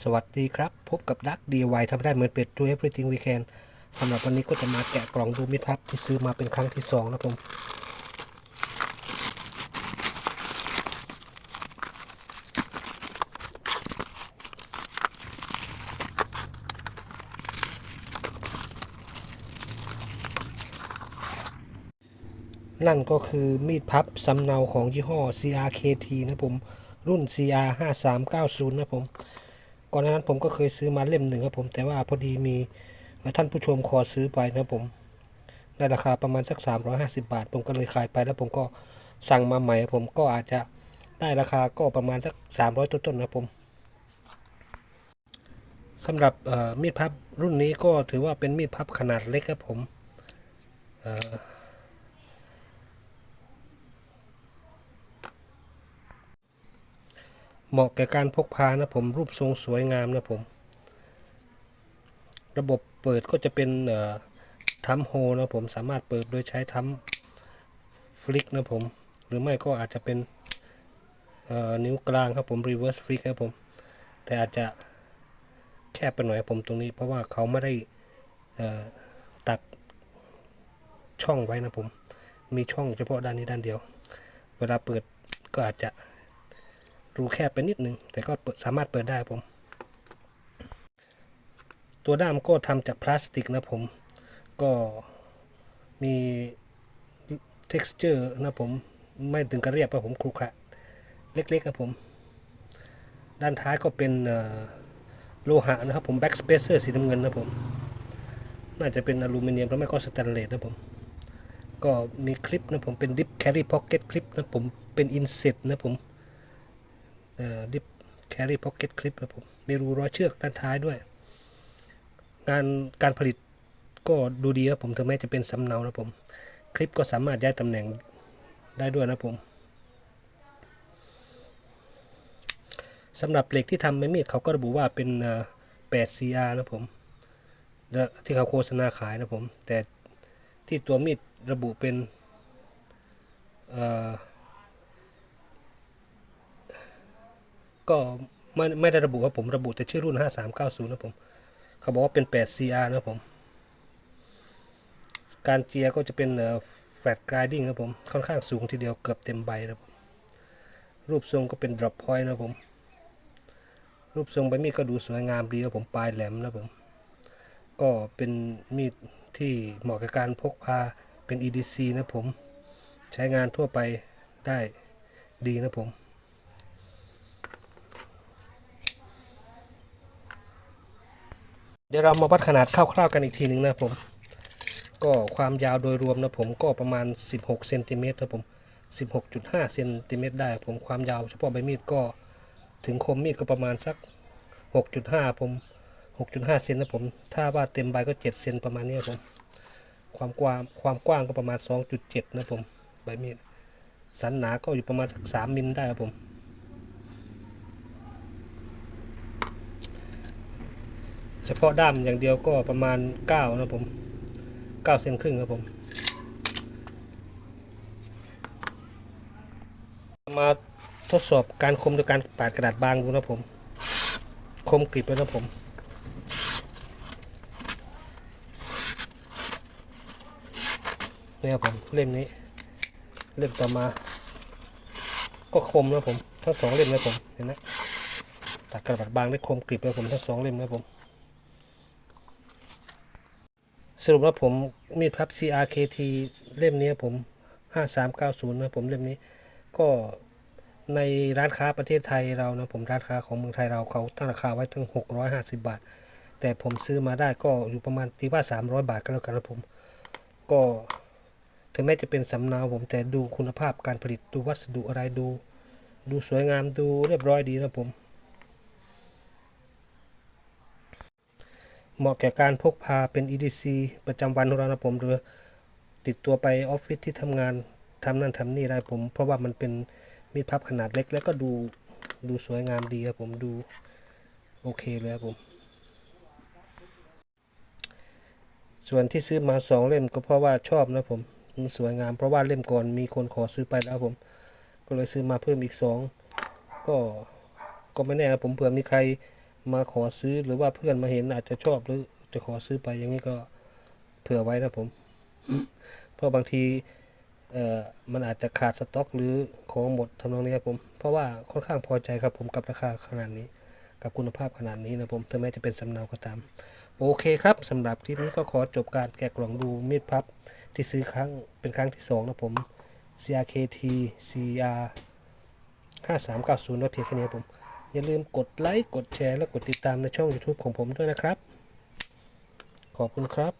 สวัสดีครับ พบกับดัก DIY ทำได้เหมือนเป็ด do everything we can สำหรับวันนี้ก็จะมาแกะกล่องดูมิตรพับที่ซื้อมาเป็นครั้งที่สองนะผม นั่นก็คือมีดพับสำเนาของยี่ห้อ CRKT นะผม รุ่น CR 5390 นะผม ก่อนหน้านั้นผมก็เคยซื้อมาเล่มหนึ่งครับผมแต่ว่าพอดีมีท่านผู้ชมขอซื้อไปนะผมในราคาประมาณสัก 350 บาท ผมก็เลยขายไปแล้วผมก็สั่งมาใหม่ผมก็อาจจะได้ราคาก็ประมาณสัก 300 ต้นๆนะผมสำหรับมีดพับรุ่นนี้ก็ถือว่าเป็นมีดพับขนาดเล็กครับผม เหมาะแก่การพกพานะผมรูปทรงสวยงามนะผม ระบบเปิดก็จะเป็นทัมโฮนะผมสามารถเปิดโดยใช้ทัมฟลิกนะผม หรือไม่ก็อาจจะเป็นนิ้วกลางครับผม reverse flick ครับผม แต่อาจจะแคบไปหน่อยผมตรงนี้ เพราะว่าเขาไม่ได้ตัดช่องไว้นะผม มีช่องเฉพาะด้านนี้ด้านเดียว เวลาเปิดก็อาจจะ รูแคบไปนิดนึง แต่ก็สามารถเปิดได้ผม ตัวด้ามก็ทำจากพลาสติกนะผม ก็มี texture นะผม ไม่ถึงกระเรียบนะผมครุขระเล็กๆนะผม ด้านท้ายก็เป็นโลหะนะครับผม back spacer สีน้ำเงินนะผม น่าจะเป็นอลูมิเนียมแล้วไม่ก็สแตนเลสนะผม ก็มีคลิปนะผมเป็น dip carry pocket คลิปนะผม เป็น inset นะผม ดิฟแครีพ็อกเก็ตคลิปครับผมมีรูร้อยเชือกด้านท้ายด้วย งานการผลิตก็ดูดีนะผมถึงแม้จะเป็นสำเนานะผม คลิปก็สามารถย้ายตำแหน่งได้ด้วยนะผมสำหรับเหล็กที่ทำไม้มีดเขาก็ระบุว่าเป็น 8 CR นะผมที่เขาโฆษณาขายนะผม แต่ที่ตัวมีดระบุเป็นเอ่อ ก็ไม่ไม่ได้ระบุครับผมระบุแต่ชื่อรุ่น 5390 นะผมเขาบอกว่าเป็น 8 CR นะผม การเจียก็จะเป็นเอ่อ flat gliding นะผม ค่อนข้างสูงทีเดียวเกือบเต็มใบนะผม รูปทรงก็เป็น drop point นะผม รูปทรงใบมีดก็ดูสวยงามดีครับผมปลายแหลมนะผม ก็เป็นมีดที่เหมาะกับการพกพาเป็น EDC นะผม ใช้งานทั่วไปได้ดีนะผม เดี๋ยวเรามาวัดขนาดคร่าวๆกันอีกทีหนึ่งนะผม ก็ความยาวโดยรวมนะผมก็ประมาณ 16เซนติเมตรครับผม 16.5เซนติเมตรได้ผมความยาวเฉพาะใบมีดก็ถึงคมมีดก็ประมาณสัก 6.5 ผม 6.5เซนนะผม ถ้าว่าเต็มใบก็ 7 เซนประมาณนี้ผม ความกว้างความกว้างก็ประมาณ 2.7 นะผม ใบมีด สันหนาก็อยู่ประมาณสัก 3 มิลได้ครับผม เฉพาะด้ามอย่างเดียวก็ประมาณ 9 นะผม9เซนครึ่งครับผม มาทดสอบการคมโดยการปาดกระดาษบางดูนะผม คมกริบแล้วนะผมเนี่ยครับผมเล่มนี้ เล่มต่อมา ก็คมนะผม ทั้งสองเล่มนะผมเห็นไหมตัดกระดาษบางได้คมกริบนะผมทั้งสองเล่มนะผม สรุปว่าผมมีดพับ CRKT เล่มนี้ผม 5390นะผมเล่มนี้ ก็ในร้านค้าประเทศไทยเรานะผมร้านค้าของเมืองไทยเราเขาตั้งราคาไว้ถึง 650 บาท แต่ผมซื้อมาได้ก็อยู่ประมาณตีว่า 300 บาทก็แล้วกันนะผม ก็ถึงแม้จะเป็นสำเนาผมแต่ดูคุณภาพการผลิตดูวัสดุอะไรดู ดูสวยงามดูเรียบร้อยดีนะผม เหมาะแก่การพกพาเป็น EDC ประจำวันของเรานะผมหรือติดตัวไปออฟฟิศที่ทำงานทำนั่นทำนี่ได้ผม เพราะว่ามันเป็นมีดพับขนาดเล็ก แล้วก็ดูดูสวยงามดีครับผมดูโอเคเลยครับผม ส่วนที่ซื้อมาสองเล่มก็เพราะว่าชอบนะผมมันสวยงาม เพราะว่าเล่มก่อนมีคนขอซื้อไปแล้วผม ก็เลยซื้อมาเพิ่มอีกสองก็ก็ไม่แน่นะผมเผื่อมีใคร มาขอซื้อหรือว่าเพื่อนมาเห็นอาจจะชอบหรือจะขอซื้อไปอย่างนี้ก็เผื่อไว้นะผม เพราะบางทีเอ่อมันอาจจะขาดสต็อก หรือของหมดทำนองนี้ครับผม เพราะว่าค่อนข้างพอใจครับผมกับราคาขนาดนี้ กับคุณภาพขนาดนี้นะผมถึงแม้จะเป็นสำเนาก็ตาม โอเคครับสำหรับคลิปนี้ก็ขอจบการแกะกล่องดูมีดพับที่ซื้อครั้งเป็นครั้งที่สองนะผม CRKT CR 5390ไว้เพียงแค่นี้ครับผม อย่าลืมกดไลค์ กดแชร์ และกดติดตามในช่อง YouTube ของผมด้วยนะครับ ขอบคุณครับ